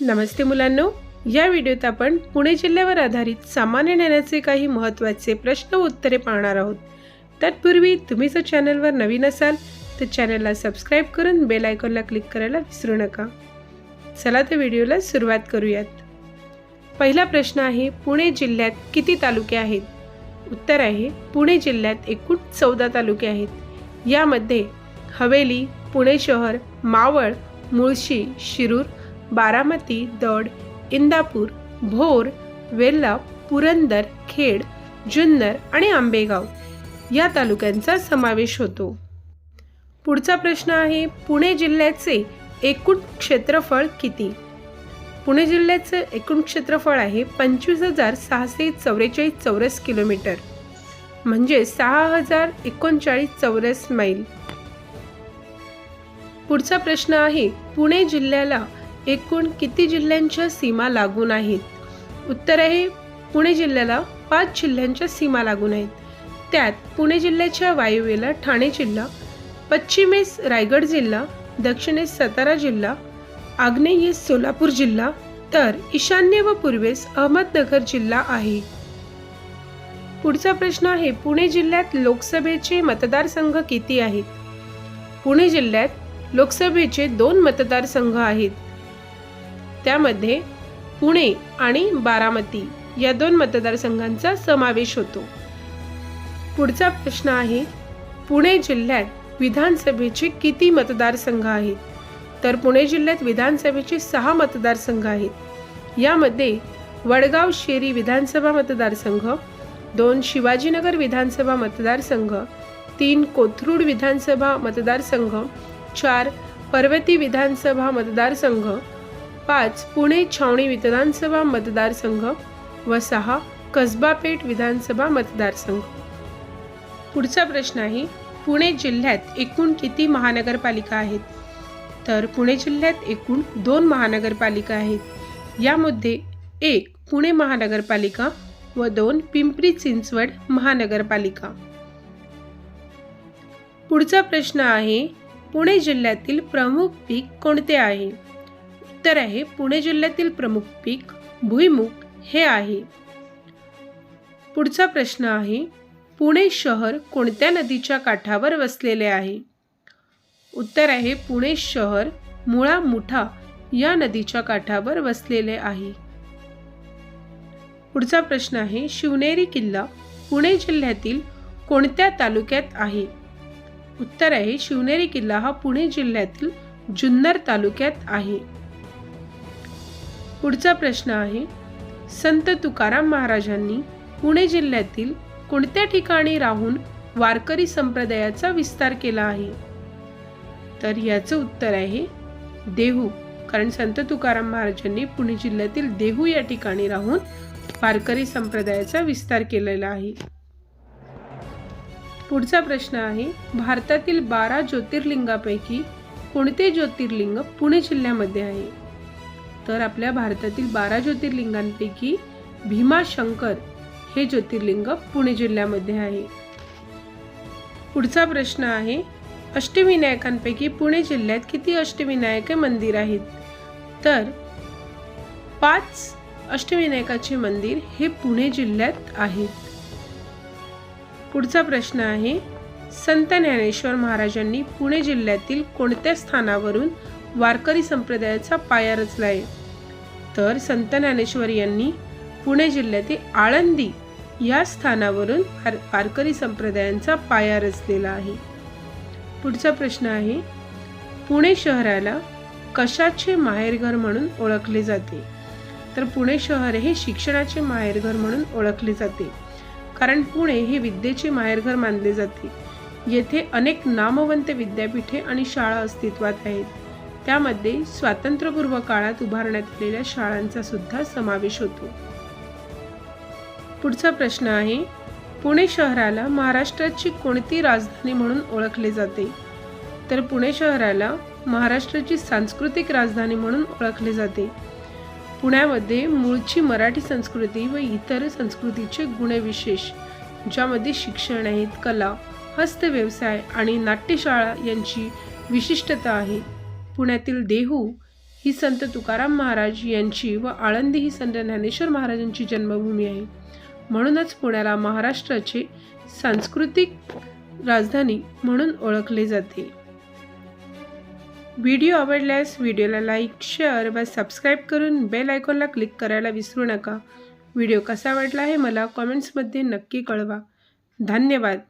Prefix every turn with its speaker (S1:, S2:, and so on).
S1: नमस्ते मुलांनो. या व्हिडिओत आपण पुणे जिल्ह्यावर आधारित सामान्य ज्ञानाचे काही महत्त्वाचे प्रश्न उत्तरे पाहणार आहोत. तत्पूर्वी तुम्ही जर चॅनलवर नवीन असाल तर चॅनलला सबस्क्राईब करून बेल आयकॉनला क्लिक करायला विसरू नका. चला तर व्हिडिओला सुरुवात करूयात. पहिला प्रश्न आहे पुणे जिल्ह्यात किती तालुके आहेत? उत्तर आहे पुणे जिल्ह्यात एकूण चौदा तालुके आहेत. यामध्ये हवेली पुणे शहर मावळ मुळशी शिरूर बारामती दौड इंदापूर भोर वेल्ला पुरंदर खेड जुन्नर आणि आंबेगाव या तालुक्यांचा समावेश होतो. पुढचा प्रश्न आहे पुणे जिल्ह्याचे एकूण क्षेत्रफळ किती? पुणे जिल्ह्याचं एकूण क्षेत्रफळ आहे पंचवीस हजार सहाशे चौवेचाळीस चौरस किलोमीटर. म्हणजे सहा हजार एकोणचाळीस चौरस मैल पुढचा प्रश्न आहे पुणे जिल्ह्याला एकूण किती जिल्ह्यांच्या सीमा लागून आहेत? उत्तर आहे पुणे जिल्ह्याला पाच जिल्ह्यांच्या सीमा लागून आहेत. त्यात पुणे जिल्ह्याच्या वायव्येला ठाणे जिल्हा पश्चिमेस रायगड जिल्हा दक्षिणेस सातारा जिल्हा आग्नेयेस सोलापूर जिल्हा तर ईशान्य व पूर्वेस अहमदनगर जिल्हा आहे. पुढचा प्रश्न आहे पुणे जिल्ह्यात लोकसभेचे मतदारसंघ किती आहेत? पुणे जिल्ह्यात लोकसभेचे दोन मतदारसंघ आहेत. त्यामध्ये पुणे आणि बारामती या दोन मतदारसंघांचा समावेश होतो. पुढचा प्रश्न आहे पुणे जिल्ह्यात विधानसभेचे किती मतदारसंघ आहेत? तर पुणे जिल्ह्यात विधानसभेचे सहा मतदारसंघ आहेत. यामध्ये वडगाव शेरी विधानसभा मतदारसंघ दोन शिवाजीनगर विधानसभा मतदारसंघ तीन कोथरूड विधानसभा मतदारसंघ चार पर्वती विधानसभा मतदारसंघ पाच पुणे छावणी विधानसभा मतदारसंघ व सहा कसबापेठ विधानसभा मतदारसंघ. पुढचा प्रश्न आहे पुणे जिल्ह्यात एकूण किती महानगरपालिका आहेत? तर पुणे जिल्ह्यात एकूण दोन महानगरपालिका आहेत. यामध्ये एक पुणे महानगरपालिका व दोन पिंपरी चिंचवड महानगरपालिका. पुढचा प्रश्न आहे पुणे जिल्ह्यातील प्रमुख पीक कोणते आहे? उत्तर आहे पुणे जिल्ह्यातील प्रमुख पीक भुईमुग हे आहे. पुढचा प्रश्न आहे पुणे शहर कोणत्या नदीच्या काठावर वसलेले आहे? उत्तर आहे पुणे शहर मुळा मुठा या नदीच्या काठावर वसलेले आहे. पुढचा प्रश्न आहे शिवनेरी किल्ला पुणे जिल्ह्यातील कोणत्या तालुक्यात आहे? उत्तर आहे शिवनेरी किल्ला हा पुणे जिल्ह्यातील जुन्नर तालुक्यात आहे. पुढचा प्रश्न आहे संत तुकाराम महाराजांनी पुणे जिल्ह्यातील कोणत्या ठिकाणी राहून वारकरी संप्रदायाचा विस्तार केला आहे? तर याचं उत्तर आहे देहू. कारण संत तुकाराम महाराजांनी पुणे जिल्ह्यातील देहू या ठिकाणी राहून वारकरी संप्रदायाचा विस्तार केलेला आहे. पुढचा प्रश्न आहे भारतातील बारा ज्योतिर्लिंगापैकी कोणते ज्योतिर्लिंग पुणे जिल्ह्यामध्ये आहे? तर आपल्या भारतातील बारा ज्योतिर्लिंगांपैकी भीमाशंकर हे ज्योतिर्लिंग पुणे जिल्ह्यामध्ये आहे. पुढचा प्रश्न आहे अष्टविनायकांपैकी पुणे जिल्ह्यात किती अष्टविनायक मंदिर आहेत? तर पाच अष्टविनायकाचे मंदिर हे पुणे जिल्ह्यात आहेत. पुढचा प्रश्न आहे संत ज्ञानेश्वर महाराजांनी पुणे जिल्ह्यातील कोणत्या स्थानावरून वारकरी संप्रदायाचा पाया रचला आहे तर संत ज्ञानेश्वर यांनी पुणे जिल्ह्यातील आळंदी या स्थानावरून वारकरी संप्रदायांचा पाया रचलेला आहे. पुढचा प्रश्न आहे पुणे शहराला कशाचे माहेरघर म्हणून ओळखले जाते? तर पुणे शहर हे शिक्षणाचे माहेरघर म्हणून ओळखले जाते. कारण पुणे हे विद्येचे माहेरघर मानले जाते. येथे अनेक नामवंत विद्यापीठे आणि शाळा अस्तित्वात आहेत. त्यामध्ये स्वातंत्र्यपूर्व काळात उभारण्यात आलेल्या शाळांचा सुद्धा समावेश होतो. पुढचा प्रश्न आहे पुणे शहराला महाराष्ट्राची कोणती राजधानी म्हणून ओळखले जाते? तर पुणे शहराला महाराष्ट्राची सांस्कृतिक राजधानी म्हणून ओळखले जाते. पुण्यामध्ये मूळची मराठी संस्कृती व इतर संस्कृतीचे गुणविशेष ज्यामध्ये शिक्षण आहेत कला हस्तव्यवसाय आणि नाट्यशाळा यांची विशिष्टता आहे. पुण्यातील देहू ही संत तुकाराम महाराज यांची व आळंदी ही संत ज्ञानेश्वर महाराजांची जन्मभूमी आहे. म्हणूनच पुण्याला महाराष्ट्राचे सांस्कृतिक राजधानी म्हणून ओळखले जाते. व्हिडिओ आवडल्यास व्हिडिओला लाईक शेअर व सबस्क्राईब करून बेल आयकॉनला क्लिक करायला विसरू नका. व्हिडिओ कसा वाटला हे मला कॉमेंट्समध्ये नक्की कळवा. धन्यवाद.